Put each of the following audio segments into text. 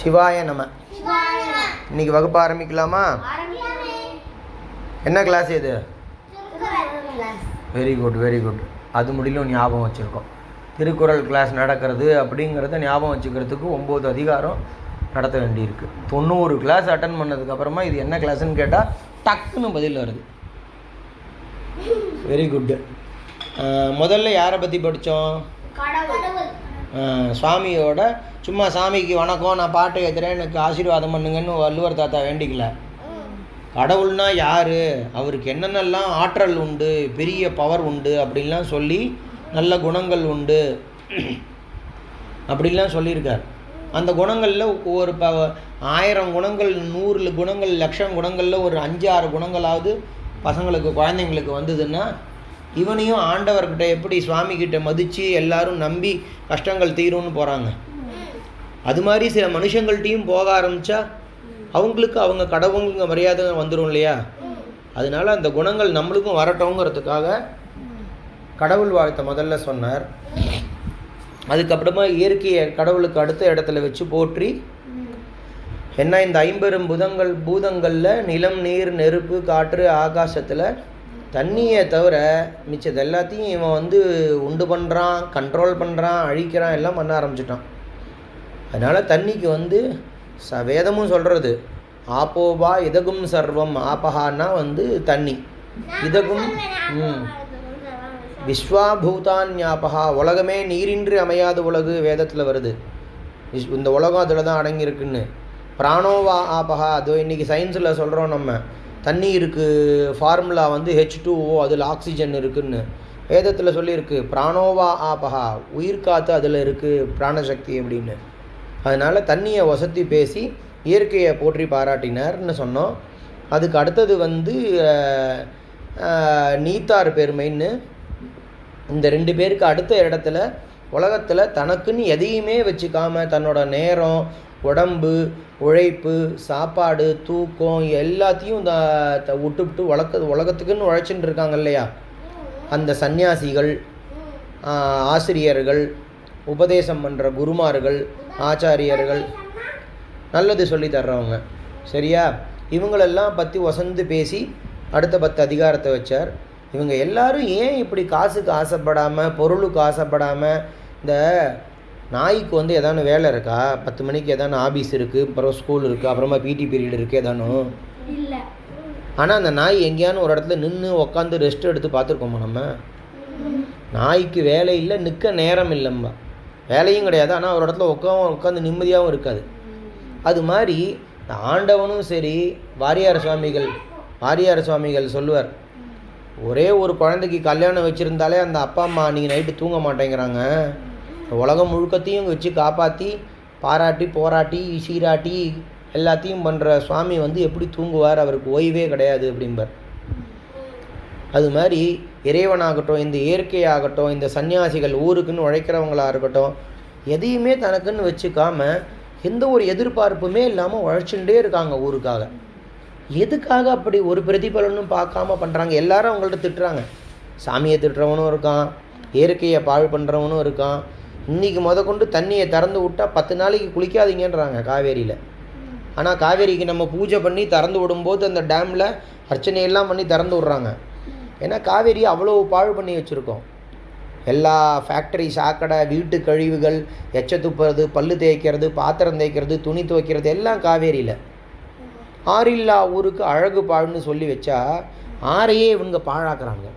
சிவாய நம. இன்னைக்கு வகுப்பு ஆரம்பிக்கலாமா? என்ன கிளாஸ் இது? வெரி குட் வெரி குட் அது முடியலும் ஞாபகம் வச்சுருக்கோம். திருக்குறள் கிளாஸ் நடக்கிறது அப்படிங்கிறத ஞாபகம் வச்சுக்கிறதுக்கு ஒம்பது அதிகாரம் நடத்த வேண்டியிருக்கு. தொண்ணூறு கிளாஸ் அட்டன் பண்ணதுக்கப்புறமா இது என்ன கிளாஸ்ன்னு கேட்டால் டக்குன்னு பதில் வருது. வெரி குட்டு முதல்ல யாரை பற்றி படித்தோம் சுவாமியோட சும்மா சாமிக்கு வணக்கம் நான் பாட்டு ஏற்றுறேன் எனக்கு ஆசீர்வாதம் பண்ணுங்கன்னு வள்ளுவர் தாத்தா வேண்டிக்கல. கடவுள்னா யார்? அவருக்கு என்னென்னலாம் ஆற்றல் உண்டு பெரிய பவர் உண்டு அப்படின்லாம் சொல்லி நல்ல குணங்கள் உண்டு. அப்படின்லாம் சொல்லியிருக்கார். அந்த குணங்களில் ஒரு ப ஆயிரம் குணங்கள் நூறு குணங்கள் லட்சம் குணங்களில் ஒரு அஞ்சு ஆறு குணங்களாவது பசங்களுக்கு குழந்தைங்களுக்கு வந்ததுன்னா இவனையும் ஆண்டவர்கிட்ட எப்படி சுவாமி கிட்ட மதித்து எல்லாரும் நம்பி கஷ்டங்கள் தீரும்னு போகிறாங்க அது மாதிரி சில மனுஷங்கள்ட்டையும் போக ஆரம்பித்தா அவங்களுக்கு அவங்க கடவுளுங்க மரியாதை வந்துடும் இல்லையா? அதனால அந்த குணங்கள் நம்மளுக்கும் வரட்டோங்கிறதுக்காக கடவுள் வாழ்த்தை முதல்ல சொன்னார். அதுக்கப்புறமா இயற்கையை கடவுளுக்கு அடுத்த இடத்துல வச்சு போற்றி. என்ன இந்த ஐம்பெரும் பூதங்கள் பூதங்களில் நிலம் நீர் நெருப்பு காற்று ஆகாசத்தில் தண்ணியை தவிர மிச்சது எல்லாத்தையும் இவன் வந்து உண்டு பண்ணுறான் கண்ட்ரோல் பண்ணுறான் அழிக்கிறான் எல்லாம் பண்ண ஆரம்பிச்சிட்டான். அதனால் தண்ணிக்கு வந்து ச வேதமும் சொல்கிறது ஆப்போபா இதகும் சர்வம் ஆபஹான்னா வந்து தண்ணி. இதகும் ம். விஸ்வாபூதான் ஞாபகா உலகமே நீரின்றி அமையாத உலகு வேதத்தில் வருது. விஷ் இந்த உலகம் அதில் தான் அடங்கியிருக்குன்னு பிராணோவா ஆபகா அதோ இன்றைக்கி சயின்ஸில் சொல்கிறோம் நம்ம. தண்ணி இருக்குது ஃபார்முலா வந்து ஹெச் டூ ஓ அதில் ஆக்சிஜன் இருக்குன்னு வேதத்தில் சொல்லியிருக்கு. பிராணோவா ஆபகா உயிர் காற்று அதில் இருக்குது பிராணசக்தி அப்படின்னு. அதனால் தண்ணியை வசத்தி பேசி இயற்கையை போற்றி பாராட்டினார்னு சொன்னோம். அதுக்கு அடுத்தது வந்து நீத்தார் பெருமைன்னு. இந்த ரெண்டு பேருக்கு அடுத்த இடத்துல உலகத்தில் தனக்குன்னு எதையுமே வச்சுக்காம தன்னோட நேரம் உடம்பு உழைப்பு சாப்பாடு தூக்கம் எல்லாத்தையும் த- த- விட்டுவிட்டு உலக உலகத்துக்குன்னு உழைச்சிட்டு இருக்காங்க இல்லையா? அந்த சந்நியாசிகள் ஆசிரியர்கள் உபதேசம் பண்ணுற குருமார்கள் ஆச்சாரியர்கள் நல்லது சொல்லி தர்றவங்க. சரியா? இவங்களெல்லாம் பற்றி வசந்து பேசி அடுத்த பத்து அதிகாரத்தை வச்சார். இவங்க எல்லாரும் ஏன் இப்படி காசுக்கு ஆசைப்படாமல் பொருளுக்கு ஆசைப்படாமல் இந்த நாய்க்கு வந்து எதான வேலை இருக்கா? பத்து மணிக்கு எதான ஆபீஸ் இருக்குது அப்புறம் ஸ்கூல் இருக்குது அப்புறமா பிடி பீரியட் இருக்குது எதானும் ஆனால் அந்த நாய் எங்கேயானு ஒரு இடத்துல நின்று உக்காந்து ரெஸ்ட் எடுத்து பார்த்துருக்கோமா நம்ம? நாய்க்கு வேலை இல்லை நிற்க நேரம் இல்லைம்பா வேலையும் கிடையாது ஆனால் ஒரு இடத்துல உட்கா உட்காந்து நிம்மதியாகவும் இருக்காது. அது மாதிரி இந்த ஆண்டவனும் சரி வாரியார் சுவாமிகள் வாரியார் சுவாமிகள் சொல்லுவார் ஒரே ஒரு குழந்தைக்கு கல்யாணம் வச்சுருந்தாலே அந்த அப்பா அம்மா நீங்கள் நைட்டு தூங்க மாட்டேங்கிறாங்க. உலகம் முழுக்கத்தையும் வச்சு காப்பாற்றி பாராட்டி போராட்டி சீராட்டி எல்லாத்தையும் பண்ணுற சுவாமி வந்து எப்படி தூங்குவார்? அவருக்கு ஓய்வே கிடையாது அப்படிம்பார். அது மாதிரி இறைவனாகட்டும் இந்த இயற்கையாகட்டும் இந்த சன்னியாசிகள் ஊருக்குன்னு உழைக்கிறவங்களாக இருக்கட்டும் எதையுமே தனக்குன்னு வச்சுக்காம எந்த ஒரு எதிர்பார்ப்புமே இல்லாமல் உழைச்சுட்டே இருக்காங்க ஊருக்காக. எதுக்காக அப்படி ஒரு பிரதிபலனும் பார்க்காம பண்ணுறாங்க எல்லாரும் அவங்கள்ட்ட திட்டுறாங்க. சாமியை திட்டுறவனும் இருக்கான் இயற்கையை பாழ் பண்ணுறவனும் இருக்கான் இன்றைக்கி முதக்கொண்டு தண்ணியை திறந்து விட்டால் பத்து நாளைக்கு குளிக்காதீங்கன்றாங்க காவேரியில். ஆனால் காவேரிக்கு நம்ம பூஜை பண்ணி திறந்து விடும்போது அந்த டேமில் அர்ச்சனையெல்லாம் பண்ணி திறந்து விட்றாங்க. ஏன்னா காவேரி அவ்வளோ பாழ் பண்ணி வச்சுருக்கோம். எல்லா ஃபேக்ட்ரி சாக்கடை வீட்டு கழிவுகள் எச்ச துப்புறது பல்லு தேய்க்கிறது பாத்திரம் தேய்க்கிறது துணி துவைக்கிறது எல்லாம் காவேரியில். ஆறில்லா ஊருக்கு அழகு பாழ்னு சொல்லி வச்சா ஆறையே இவங்க பாழாக்குறாங்க.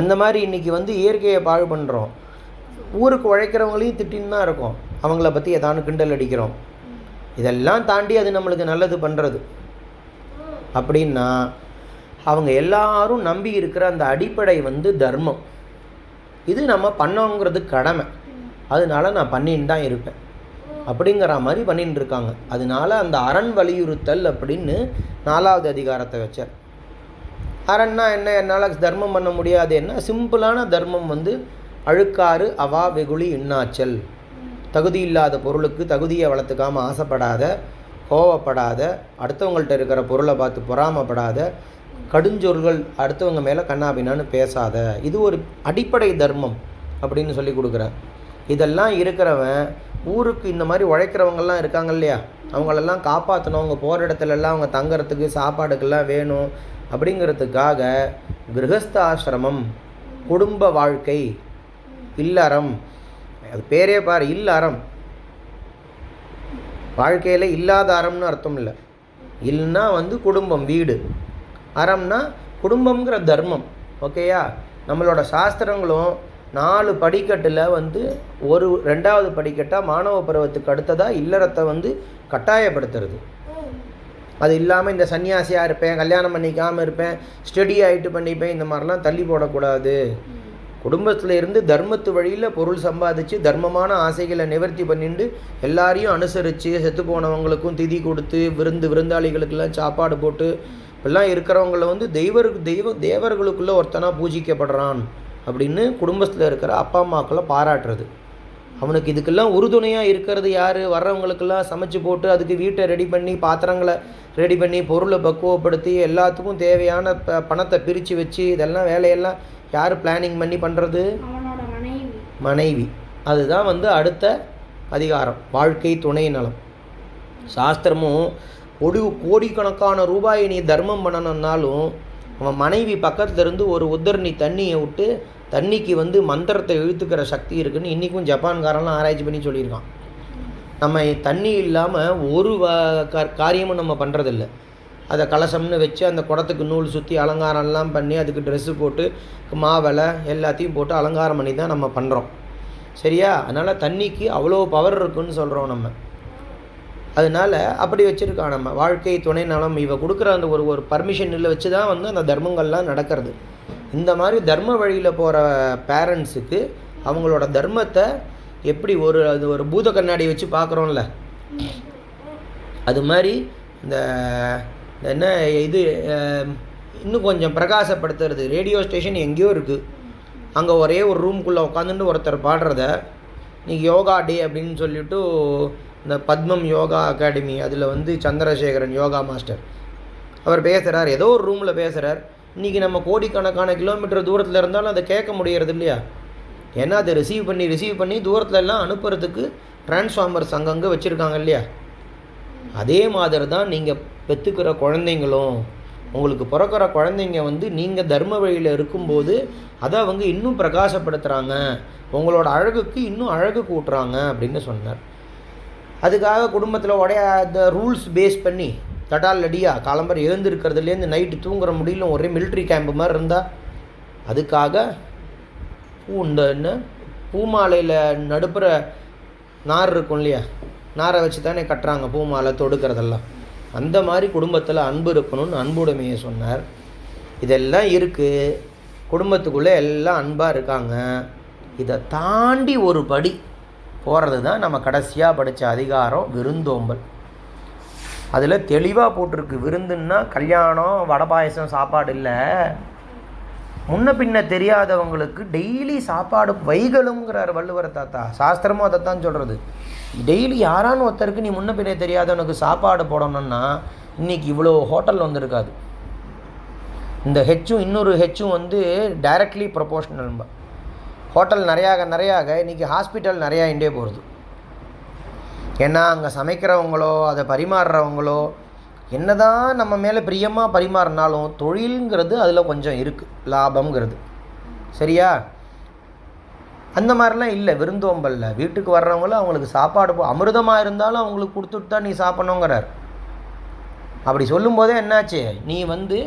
அந்த மாதிரி இன்றைக்கி வந்து இயற்கையை பாழ் பண்ணுறோம் ஊருக்கு உழைக்கிறவங்களையும் திட்டின்னு தான் இருக்கும். அவங்கள பற்றி ஏதானு கிண்டல் அடிக்கிறோம். இதெல்லாம் தாண்டி அது நம்மளுக்கு நல்லது பண்ணுறது அப்படின்னா அவங்க எல்லாரும் நம்பி இருக்கிற அந்த அடிப்படை வந்து தர்மம். இது நம்ம பண்ணோங்கிறது கடமை. அதனால நான் பண்ணின்னு தான் இருப்பேன். அப்படிங்கிற மாதிரி பண்ணின்னு இருக்காங்க. அதனால அந்த அரண் வலியுறுத்தல் அப்படின்னு நாலாவது அதிகாரத்தை வச்சார். அரண்னா என்ன? என்னால் தர்மம் பண்ண முடியாது. என்ன? சிம்பிளான தர்மம் வந்து அழுக்காறு அவா வெகுளி இன்னாச்சல். தகுதி இல்லாத பொருளுக்கு தகுதியை வளர்த்துக்காமல் ஆசைப்படாத கோவப்படாத அடுத்தவங்கள்ட்ட இருக்கிற பொருளை பார்த்து பொறாமப்படாத கடுஞ்சொற்கள் அடுத்தவங்க மேலே கண்ணாபின்னான்னு பேசாத. இது ஒரு அடிப்படை தர்மம் அப்படின்னு சொல்லி கொடுக்குறேன். இதெல்லாம் இருக்கிறவன் ஊருக்கு இந்த மாதிரி உழைக்கிறவங்கெல்லாம் இருக்காங்க இல்லையா? அவங்களெல்லாம் காப்பாற்றணும் அவங்க போகிற இடத்துலலாம் அவங்க தங்குறதுக்கு சாப்பாடுக்கெல்லாம் வேணும். அப்படிங்கிறதுக்காக கிரகஸ்த ஆசிரமம் குடும்ப வாழ்க்கை இல்லறம். அது பேரே பாரு இல்லறம். வாழ்க்கையில் இல்லாத அறம்னு அர்த்தம் இல்லை. இல்லைன்னா வந்து குடும்பம் வீடு. அறம்னா குடும்பம்ங்கிற தர்மம் ஓகேயா? நம்மளோட சாஸ்திரங்களும் நாலு படிக்கட்டில் வந்து ஒரு ரெண்டாவது படிக்கட்டாக மாணவ பருவத்துக்கு அடுத்ததாக இல்லறத்தை வந்து கட்டாயப்படுத்துறது. அது இல்லாமல் இந்த சன்னியாசியாக இருப்பேன் கல்யாணம் பண்ணிக்காமல் இருப்பேன் ஸ்டடி ஆகிட்டு பண்ணிப்பேன் இந்த மாதிரிலாம் தள்ளி போடக்கூடாது. குடும்பத்தில் இருந்து தர்மத்து வழியில் பொருள் சம்பாதிச்சு தர்மமான ஆசைகளை நிவர்த்தி பண்ணிட்டு எல்லாரையும் அனுசரித்து செத்து போனவங்களுக்கும் திதி கொடுத்து விருந்து விருந்தாளிகளுக்கெல்லாம் சாப்பாடு போட்டு இப்பெல்லாம் இருக்கிறவங்கள வந்து தெய்வருக்கு தெய்வ தேவர்களுக்குள்ளே ஒருத்தனாக பூஜிக்கப்படுறான் அப்படின்னு குடும்பத்தில் இருக்கிற அப்பா அம்மாக்களை பாராட்டுறது. அவனுக்கு இதுக்கெல்லாம் உறுதுணையாக இருக்கிறது யார்? வர்றவங்களுக்கெல்லாம் சமைச்சு போட்டு அதுக்கு வீட்டை ரெடி பண்ணி பாத்திரங்களை ரெடி பண்ணி பொருளை பக்குவப்படுத்தி எல்லாத்துக்கும் தேவையான ப பணத்தை பிரித்து வச்சு இதெல்லாம் வேலையெல்லாம் யார் பிளானிங் பண்ணி பண்ணுறது மனைவி. அதுதான் வந்து அடுத்த அதிகாரம். வாழ்க்கை துணை நலம். சாஸ்திரமும் கொடி கோடிக்கணக்கான ரூபாயை நீ தர்மம் பண்ணணும்னாலும் அவன் மனைவி பக்கத்துல இருந்து ஒரு உத்தரணி தண்ணியை விட்டு தண்ணிக்கு வந்து மந்திரத்தை இழுத்துக்கிற சக்தி இருக்குன்னு இன்றைக்கும் ஜப்பான்காரன்லாம் ஆராய்ச்சி பண்ணி சொல்லியிருக்கான். நம்ம தண்ணி இல்லாமல் ஒரு காரியமும் நம்ம பண்ணுறதில்ல அதை கலசம்னு வச்சு அந்த குடத்துக்கு நூல் சுற்றி அலங்காரம்லாம் பண்ணி அதுக்கு ட்ரெஸ்ஸு போட்டு மாவலை எல்லாத்தையும் போட்டு அலங்காரம் பண்ணி தான் நம்ம பண்ணுறோம் சரியா? அதனால் தண்ணிக்கு அவ்வளோ பவர் இருக்குன்னு சொல்கிறோம் நம்ம. அதனால அப்படி வச்சுருக்கான் நம்ம. வாழ்க்கை துணை நலம் இவ கொடுக்குற அந்த ஒரு ஒரு பர்மிஷனில் வச்சு தான் வந்து அந்த தர்மங்கள்லாம் நடக்கிறது. இந்த மாதிரி தர்ம வழியில் போகிற பேரண்ட்ஸுக்கு அவங்களோட தர்மத்தை எப்படி ஒரு அது ஒரு பூத கண்ணாடி வச்சு பார்க்குறோம்ல? அது மாதிரி இந்த என்ன இது இன்னும் கொஞ்சம் பிரகாசப்படுத்துறது. ரேடியோ ஸ்டேஷன் எங்கேயோ இருக்குது அங்கே ஒரே ஒரு ரூம்குள்ளே உட்காந்துட்டு ஒருத்தர் பாடுறத இன்றைக்கி யோகா டே அப்படின்னு சொல்லிவிட்டு இந்த பத்மம் யோகா அகாடமி அதில் வந்து சந்திரசேகரன் யோகா மாஸ்டர். அவர் பேசுகிறார் ஏதோ ஒரு ரூமில் பேசுகிறார் இன்றைக்கி நம்ம கோடிக்கணக்கான கிலோமீட்டர் தூரத்தில் இருந்தாலும் அதை கேட்க முடியறது இல்லையா? ஏன்னா அதை ரிசீவ் பண்ணி ரிசீவ் பண்ணி தூரத்துல எல்லாம் அனுப்புறதுக்கு டிரான்ஸ்ஃபார்மர்ஸ் அங்கங்கே வச்சுருக்காங்க இல்லையா? அதே மாதிரி தான் நீங்கள் பெற்றுக்கிற குழந்தைங்களும் உங்களுக்கு பிறக்கிற குழந்தைங்க வந்து நீங்கள் தர்ம வழியில் இருக்கும்போது அதை அவங்க இன்னும் பிரகாசப்படுத்துகிறாங்க உங்களோட அழகுக்கு இன்னும் அழகு கூட்டுறாங்க அப்படின்னு சொன்னார். அதுக்காக குடும்பத்தில் உடைய அந்த ரூல்ஸ் பேஸ் பண்ணி தடால் அடியா காலம்பர் எழுந்திருக்கிறதுலேருந்து நைட்டு தூங்குற முடியல ஒரே மிலிட்ரி கேம்ப் மாதிரி இருந்தால் அதுக்காக பூ இந்த என்ன பூமாலையில் நடுப்புற நார் இருக்கும் இல்லையா? நாரை வச்சு தானே கட்டுறாங்க பூமாலை தொடுக்கிறதெல்லாம். அந்த மாதிரி குடும்பத்தில் அன்பு இருக்கணும்னு அன்புடைமையை சொன்னார். இதெல்லாம் இருக்குது குடும்பத்துக்குள்ளே எல்லாம் அன்பாக இருக்காங்க. இதை தாண்டி ஒரு படி போகிறது தான் நம்ம கடைசியாக படித்த அதிகாரம் விருந்தோம்பல். அதில் தெளிவாக போட்டிருக்கு. விருந்துன்னா கல்யாணம் வடை பாயசம் சாப்பாடு இல்லை. முன்ன பின்ன தெரியாதவங்களுக்கு டெய்லி சாப்பாடு வைகளுங்கிறார் வள்ளுவர் தாத்தா. சாஸ்திரமும் அதைத்தான் சொல்கிறது டெய்லி யாரான்னு ஒருத்தருக்கு நீ முன்ன பின்ன தெரியாதவனுக்கு சாப்பாடு போடணும்னா இன்றைக்கி இவ்வளோ ஹோட்டல் வந்திருக்காது. இந்த ஹெச்சும் இன்னொரு ஹெச்சும் வந்து டைரக்ட்லி ப்ரொபோஷனல் ஹோட்டல் நிறையாக நிறையாக இன்றைக்கி ஹாஸ்பிட்டல் நிறையா இண்டே போகிறது ஏன்னா அங்கே சமைக்கிறவங்களோ அதை பரிமாறுறவங்களோ என்னதான் நம்ம மேலே பிரியமாக பரிமாறினாலும் தொழிலுங்கிறது அதில் கொஞ்சம் இருக்குது லாபம்ங்கிறது. சரியா? அந்த மாதிரிலாம் இல்லை விருந்தோம்பல்ல. வீட்டுக்கு வர்றவங்களும் அவங்களுக்கு சாப்பாடு போ அமிர்தமாக இருந்தாலும் அவங்களுக்கு கொடுத்துட்டு தான் நீ சாப்பிடணுங்கிறார். அப்படி சொல்லும்போதே என்னாச்சு? நீ வந்து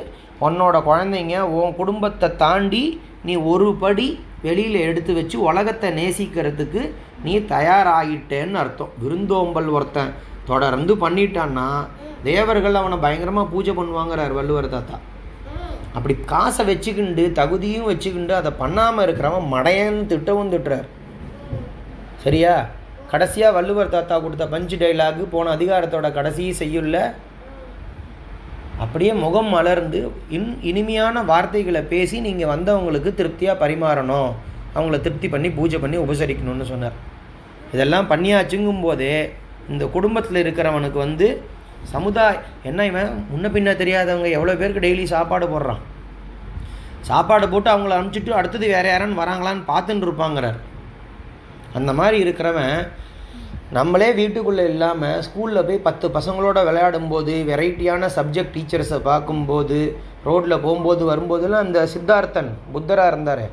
உன்னோட குழந்தைங்க உன் குடும்பத்தை தாண்டி நீ ஒரு படி வெளியில் எடுத்து வச்சு உலகத்தை நேசிக்கிறதுக்கு நீ தயாராகிட்டேன்னு அர்த்தம். விருந்தோம்பல் ஒருத்தன் தொடர்ந்து பண்ணிட்டான்னா தேவர்கள் அவனை பயங்கரமாக பூஜை பண்ணுவாங்கிறார் வள்ளுவர் தாத்தா. அப்படி காசை வச்சுக்கிண்டு தகுதியும் வச்சுக்கிண்டு அதை பண்ணாமல் இருக்கிறவன் மடையன்னு திட்டவும் திட்டுறார். சரியா? கடைசியாக வள்ளுவர் தாத்தா கொடுத்த பஞ்சு டைலாகு போன அதிகாரத்தோட கடைசி செய்யுள்ள அப்படியே முகம் மலர்ந்து இன் இனிமையான வார்த்தைகளை பேசி நீங்கள் வந்தவங்களுக்கு திருப்தியாக பரிமாறணும். அவங்கள திருப்தி பண்ணி பூஜை பண்ணி உபசரிக்கணும்னு சொன்னார். இதெல்லாம் பண்ணியாச்சுங்கும் போதே இந்த குடும்பத்தில் இருக்கிறவனுக்கு வந்து சமுதாய என்ன இவன்? முன்ன பின்ன தெரியாதவங்க எவ்வளோ பேருக்கு டெய்லி சாப்பாடு போடுறான்? சாப்பாடு போட்டு அவங்கள அனுப்பிச்சிட்டு அடுத்தது வேறு யாரான்னு வராங்களான்னு பார்த்துட்டு இருப்பாங்கிறார். அந்த மாதிரி இருக்கிறவன் நம்மளே வீட்டுக்குள்ளே இல்லாமல் ஸ்கூலில் போய் பத்து பசங்களோட விளையாடும்போது வெரைட்டியான சப்ஜெக்ட் டீச்சர்ஸை பார்க்கும்போது ரோட்டில் போகும்போது வரும்போதெல்லாம் அந்த சித்தார்த்தன் புத்தராக இருந்தார்.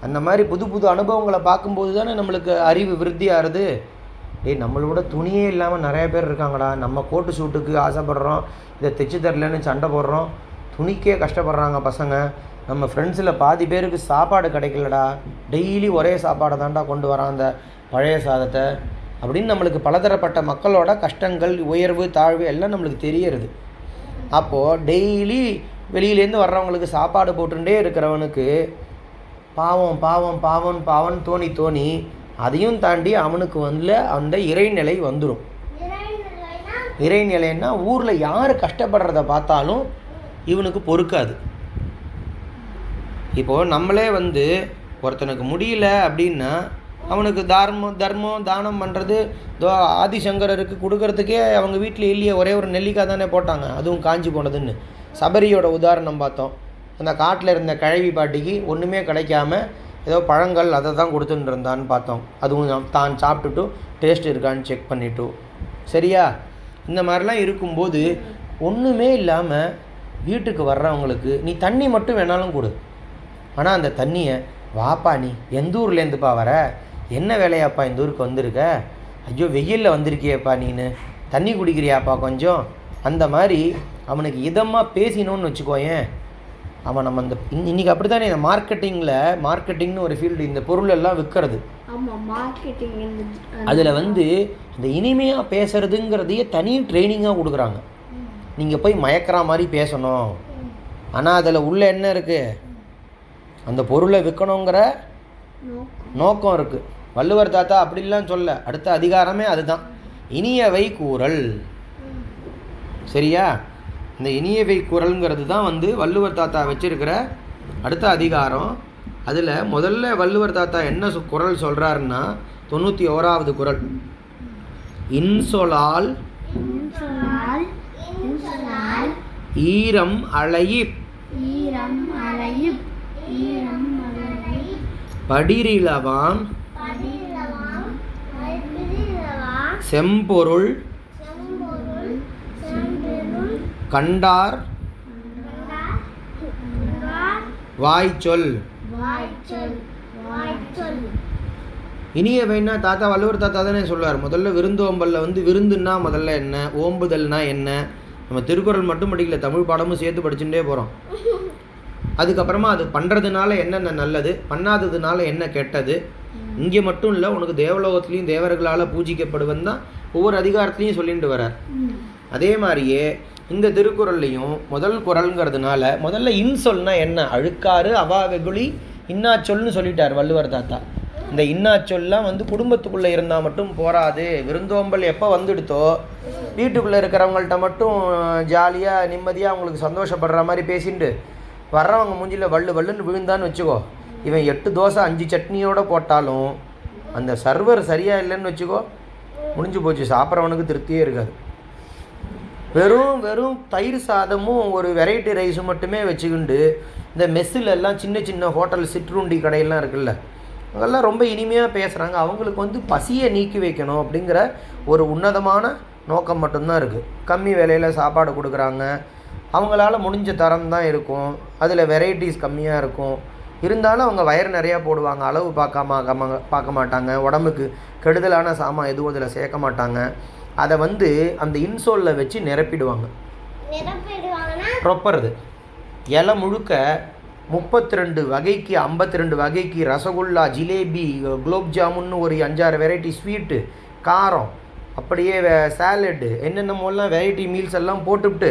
அந்த மாதிரி புது புது அனுபவங்களை பார்க்கும்போது தானே நம்மளுக்கு அறிவு விருத்தி ஏ நம்மளோட துணியே இல்லாமல் நிறைய பேர் இருக்காங்கடா. நம்ம கோட்டு சூட்டுக்கு ஆசைப்படுறோம். இதை தைச்சு தரலன்னு சண்டை போடுறோம். துணிக்கே கஷ்டப்படுறாங்க பசங்க. நம்ம ஃப்ரெண்ட்ஸில் பாதி பேருக்கு சாப்பாடு கிடைக்கலடா. டெய்லி ஒரே சாப்பாடை தான்டா கொண்டு வரான் அந்த பழைய சாதத்தை. அப்படின்னு நம்மளுக்கு பலதரப்பட்ட மக்களோட கஷ்டங்கள் உயர்வு தாழ்வு எல்லாம் நம்மளுக்கு தெரியறது. அப்போது டெய்லி வெளியிலேருந்து வர்றவங்களுக்கு சாப்பாடு போட்டுட்டே இருக்கிறவனுக்கு பாவம் பாவம் பாவம் பாவம் தோணி தோணி அதையும் தாண்டி அவனுக்கு வந்து அந்த இறைநிலை வந்துடும் இறைநிலைன்னா ஊரில் யார் கஷ்டப்படுறத பார்த்தாலும் இவனுக்கு பொறுக்காது. இப்போது நம்மளே வந்து ஒருத்தனுக்கு முடியல அப்படின்னா அவனுக்கு தார்மம் தர்மம் தானம் பண்ணுறது தோ ஆதிசங்கரருக்கு கொடுக்கறதுக்கே அவங்க வீட்டில் இல்லையே ஒரே ஒரு நெல்லிக்காய் தானே போட்டாங்க. அதுவும் காஞ்சி போனதுன்னு. சபரியோட உதாரணம் பார்த்தோம். அந்த காட்டில் இருந்த கழவி பாட்டிக்கு ஒன்றுமே கிடைக்காம ஏதோ பழங்கள் அதை தான் கொடுத்துட்டு இருந்தான்னு பார்த்தோம். அதுவும் தான் சாப்பிட்டுட்டு டேஸ்ட் இருக்கான்னு செக் பண்ணிவிட்டு சரியா? இந்த மாதிரிலாம் இருக்கும்போது ஒன்றுமே இல்லாமல் வீட்டுக்கு வர்றவங்களுக்கு நீ தண்ணி மட்டும் வேணாலும் கொடு. ஆனால் அந்த தண்ணியை வாப்பா நீ எந்த ஊர்லேருந்துப்பா வர? என்ன வேலையாப்பா இந்த ஊருக்கு வந்திருக்க? ஐயோ வெயிலில் வந்திருக்கியப்பா நீனு. தண்ணி குடிக்கிறியாப்பா கொஞ்சம்? அந்த மாதிரி அவனுக்கு இதமாக பேசினோன்னு வச்சுக்கோயேன். அவன் நம்ம இன்- இன்னைக்கு அப்படி தானே இந்த மார்க்கெட்டிங்கில் மார்க்கெட்டிங்னு ஒரு ஃபீல்டு இந்த பொருள் எல்லாம் விற்கிறது அதில் வந்து இந்த இனிமையாக பேசுறதுங்கிறதையே தனி ட்ரைனிங்காக கொடுக்குறாங்க. நீங்கள் போய் மயக்கிற மாதிரி பேசணும். ஆனால் அதில் உள்ள என்ன இருக்குது அந்த பொருளை விற்கணுங்கிற நோக்கம். இருக்குது வள்ளுவர் தாத்தா அப்படிலாம் சொல்ல அடுத்த அதிகாரமே அதுதான். இனியவை கூறல். சரியா? இந்த இனியவை குரல்ங்கிறது தான் வந்து வள்ளுவர் தாத்தா வச்சிருக்கிற அடுத்த அதிகாரம். அதில் முதல்ல வள்ளுவர் தாத்தா என்ன குரல் சொல்கிறாருன்னா தொண்ணூற்றி ஓராவது குரல். இன்சொலால் ஈரம் அழையிப் படிரிலவாம். செம்பொருள் செம்பொருள். கண்டார் வாய்ச்சொல். சொல் இனிய இனியவைன்னா தாத்தா வள்ளுவர் தாத்தா தானே சொல்லுவார் முதல்ல விருந்தோம்பலில் வந்து விருந்துன்னா முதல்ல என்ன ஓம்புதல்னா என்ன? நம்ம திருக்குறள் மட்டும் படிக்கல தமிழ் பாடமும் சேர்த்து படிச்சுட்டே போகிறோம் அதுக்கப்புறமா அது பண்ணுறதுனால என்னென்ன நல்லது பண்ணாததுனால என்ன கெட்டது? இங்கே மட்டும் இல்லை உனக்கு தேவலோகத்துலேயும் தேவர்களால் பூஜிக்கப்படுவன் தான் ஒவ்வொரு அதிகாரத்துலேயும் சொல்லிட்டு வரார் அதே மாதிரியே இந்த திருக்குறள்லையும் முதல் குரல்ங்கிறதுனால முதல்ல இன்சொல்னா என்ன? அழுக்காறு அவா வெகுளி இன்னாச்சொல்னு சொல்லிட்டார் வள்ளுவர் தாத்தா. இந்த இன்னாச்சொல்லாம் வந்து குடும்பத்துக்குள்ளே இருந்தால் மட்டும் போராது விருந்தோம்பல் எப்போ வந்துடுத்தோ வீட்டுக்குள்ளே இருக்கிறவங்கள்ட்ட மட்டும் ஜாலியாக நிம்மதியாக அவங்களுக்கு சந்தோஷப்படுற மாதிரி பேசிட்டு வர்றவங்க மூஞ்சியில் வள்ளு வள்ளுன்னு விழுந்தான்னு வச்சுக்கோ இவன் எட்டு தோசை அஞ்சு சட்னியோடு போட்டாலும் அந்த சர்வர் சரியாக இல்லைன்னு வச்சுக்கோ முடிஞ்சு போச்சு. சாப்பிட்றவனுக்கு திருப்தியே இருக்காது. வெறும் வெறும் தயிர் சாதமும் ஒரு வெரைட்டி ரைஸும் மட்டுமே வச்சுக்கிண்டு இந்த மெஸ்ஸில் எல்லாம் சின்ன சின்ன ஹோட்டல் சிற்றுண்டி கடையெல்லாம் இருக்குல்ல அங்கெல்லாம் ரொம்ப இனிமையாக பேசுகிறாங்க அவங்களுக்கு வந்து பசியை நீக்கி வைக்கணும் அப்படிங்கிற ஒரு உன்னதமான நோக்கம் மட்டும்தான் இருக்குது கம்மி விலையில் சாப்பாடு கொடுக்குறாங்க. அவங்களால முடிஞ்ச தரம் தான் இருக்கும். அதில் வெரைட்டிஸ் கம்மியாக இருக்கும். இருந்தாலும் அவங்க வயர் நிறையா போடுவாங்க. அளவு பார்க்காம பார்க்க மாட்டாங்க. உடம்புக்கு கெடுதலான சாமான் எதுவும் இதில் சேர்க்க மாட்டாங்க. அதை வந்து அந்த இன்சோலில் வச்சு நிரப்பிடுவாங்க. ரொப்பறது. இலை முழுக்க முப்பத்தி ரெண்டு வகைக்கு ஐம்பத்தி ரெண்டு வகைக்கு ரசகுல்லா ஜிலேபி குலோப் ஜாமுன்னு ஒரு அஞ்சாறு வெரைட்டி ஸ்வீட்டு காரம் அப்படியே சாலட்டு என்னென்னமோலாம் வெரைட்டி மீல்ஸ் எல்லாம் போட்டுவிட்டு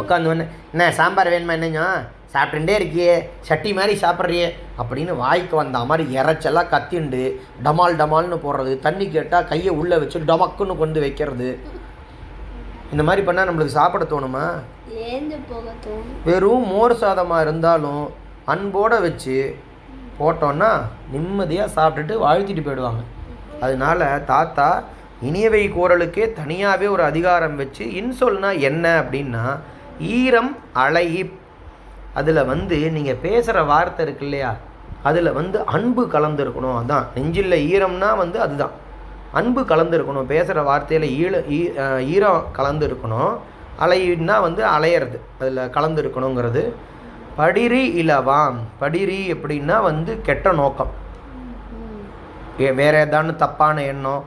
உட்காந்து வந்து என்ன சாம்பார் வேணுமா என்னங்க சாப்பிட்டுட்டே இருக்கியே சட்டி மாதிரி சாப்பிட்றியே அப்படின்னு வாய்க்கு வந்த மாதிரி இறைச்செல்லாம் கத்திண்டு டமால் டமால்னு போடுறது தண்ணி கேட்டால் கையை உள்ளே வச்சு டமக்குன்னு கொண்டு வைக்கிறது. இந்த மாதிரி பண்ணால் நம்மளுக்கு சாப்பிட தோணுமா? வெறும் மோர் சாதமாக இருந்தாலும் அன்போடு வச்சு போட்டோன்னா நிம்மதியாக சாப்பிட்டுட்டு வாழ்த்திட்டு போயிடுவாங்க. அதனால தாத்தா இனியவை கூறலுக்கே தனியாகவே ஒரு அதிகாரம் வச்சு இன்சொல்னா என்ன அப்படின்னா ஈரம் அலையிப் அதில் வந்து நீங்கள் பேசுகிற வார்த்தை இருக்கு இல்லையா? அதில் வந்து அன்பு கலந்துருக்கணும். அதான். நெஞ்சில் ஈரம்னா வந்து அதுதான். அன்பு கலந்துருக்கணும். பேசுகிற வார்த்தையில் ஈழ ஈ ஈரம் கலந்துருக்கணும். அலையின்னா வந்து அலையிறது. அதில் கலந்துருக்கணுங்கிறது. படிரி இலவாம். படிரி எப்படின்னா வந்து கெட்ட நோக்கம். வேறு வேற ஏதானு தப்பான எண்ணம்.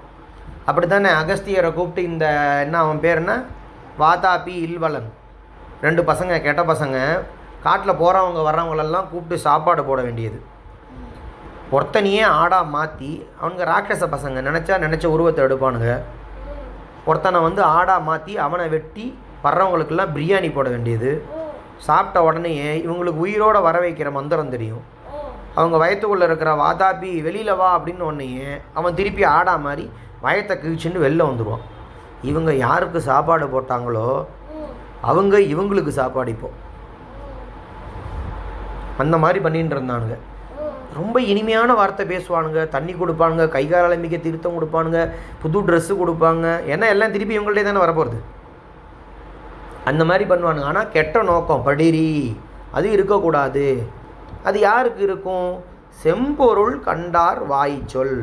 அப்படி தானே அகஸ்தியரை கூப்பிட்டு இந்த என்ன அவன் பேர் என்ன? வாதாபி இல்வலன். ரெண்டு பசங்க கெட்ட பசங்க. காட்டில் போகிறவங்க வர்றவங்களெல்லாம் கூப்பிட்டு சாப்பாடு போட வேண்டியது. ஒருத்தனையே ஆடாக மாற்றி அவனுங்க ராட்சச பசங்க நினச்சா நினச்ச உருவத்தை எடுப்பானுங்க. ஒருத்தனை வந்து ஆடாக மாற்றி அவனை வெட்டி வர்றவங்களுக்கெல்லாம் பிரியாணி போட வேண்டியது. சாப்பிட்ட உடனே இவங்களுக்கு உயிரோட வர வைக்கிற மந்திரம் தெரியும். அவங்க வயத்துக்குள்ளே இருக்கிற வாதாபி வெளியில் வா அப்படின்னு ஒன்றையே அவன் திருப்பி ஆடா மாதிரி வயத்தை கிழிச்சுன்னு வெளில வந்துடுவான் இவங்க யாருக்கு சாப்பாடு போட்டாங்களோ அவங்க இவங்களுக்கு சாப்பாடு இப்போது அந்த மாதிரி பண்ணிட்டு இருந்தானுங்க. ரொம்ப இனிமையான வார்த்தை பேசுவானுங்க. தண்ணி கொடுப்பானுங்க கை கால் அலம்பிக்க திருத்தம் கொடுப்பானுங்க புது ட்ரெஸ்ஸு கொடுப்பாங்க. ஏன்னா எல்லாம் திருப்பி இவங்கள்ட்டே தானே வரப்போகிறது அந்த மாதிரி பண்ணுவானுங்க. ஆனால் கெட்ட நோக்கம் படிரி. அது இருக்கக்கூடாது. அது யாருக்கு இருக்கும்? செம்பொருள் கண்டார் வாய் சொல்.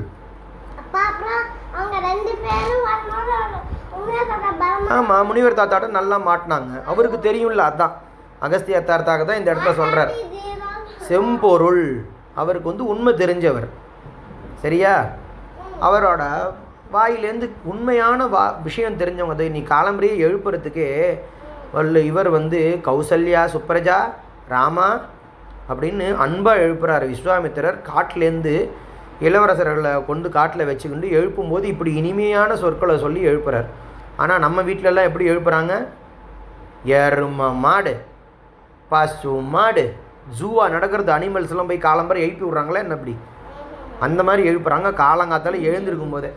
ஆமாம் முனிவர் தாத்தாட்ட நல்லா மாட்டினாங்க. அவருக்கு தெரியும்ல அதான். அகஸ்திய தாத்தாக்க தான் இந்த இடத்துல சொல்கிறார் செம்பொருள். அவருக்கு வந்து உண்மை தெரிஞ்சவர். சரியா? அவரோட வாயிலேருந்து உண்மையான வா விஷயம் தெரிஞ்சவங்க அதை நீ காலம்பரியை எழுப்புறதுக்கே வல்ல இவர் வந்து கௌசல்யா சுப்ரஜா ராமா அப்படின்னு அன்பாக எழுப்புறாரு விஸ்வாமித்திரர். காட்டிலேருந்து இளவரசர்களை கொண்டு காட்டில் வச்சுக்கிண்டு எழுப்பும்போது இப்படி இனிமையான சொற்களை சொல்லி எழுப்புறார். ஆனால் நம்ம வீட்டிலலாம் எப்படி எழுப்புறாங்க? எரும மாடு பசு மாடு ஜூவா நடக்கிறது அனிமல்ஸ்லாம் போய் காலம்பரை எழுப்பி விட்றாங்களே என்ன அப்படி அந்த மாதிரி எழுப்புறாங்க. காலங்காத்தால எழுந்திருக்கும் போதே.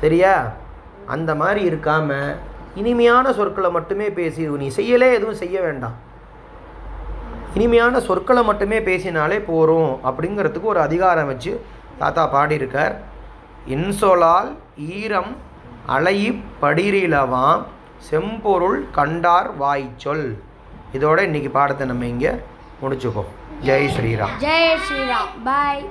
சரியா? அந்த மாதிரி இருக்காம இனிமையான சொற்களை மட்டுமே பேசி நீ செய்யலே எதுவும் செய்ய வேண்டாம். இனிமையான சொற்களை மட்டுமே பேசினாலே போகிறோம் அப்படிங்கிறதுக்கு ஒரு அதிகாரம் வச்சு தாத்தா பாடியிருக்கார். இன்சொலால் ஈரம் அலையி படிரிலவாம் செம்பொருள் கண்டார் வாய்ச்சொல். இதோட இன்னைக்கு பாடத்தை நம்ம இங்கே முடிச்சுக்கோ. ஜெய் ஸ்ரீராம். ஜெய் ஸ்ரீராம். பாய்.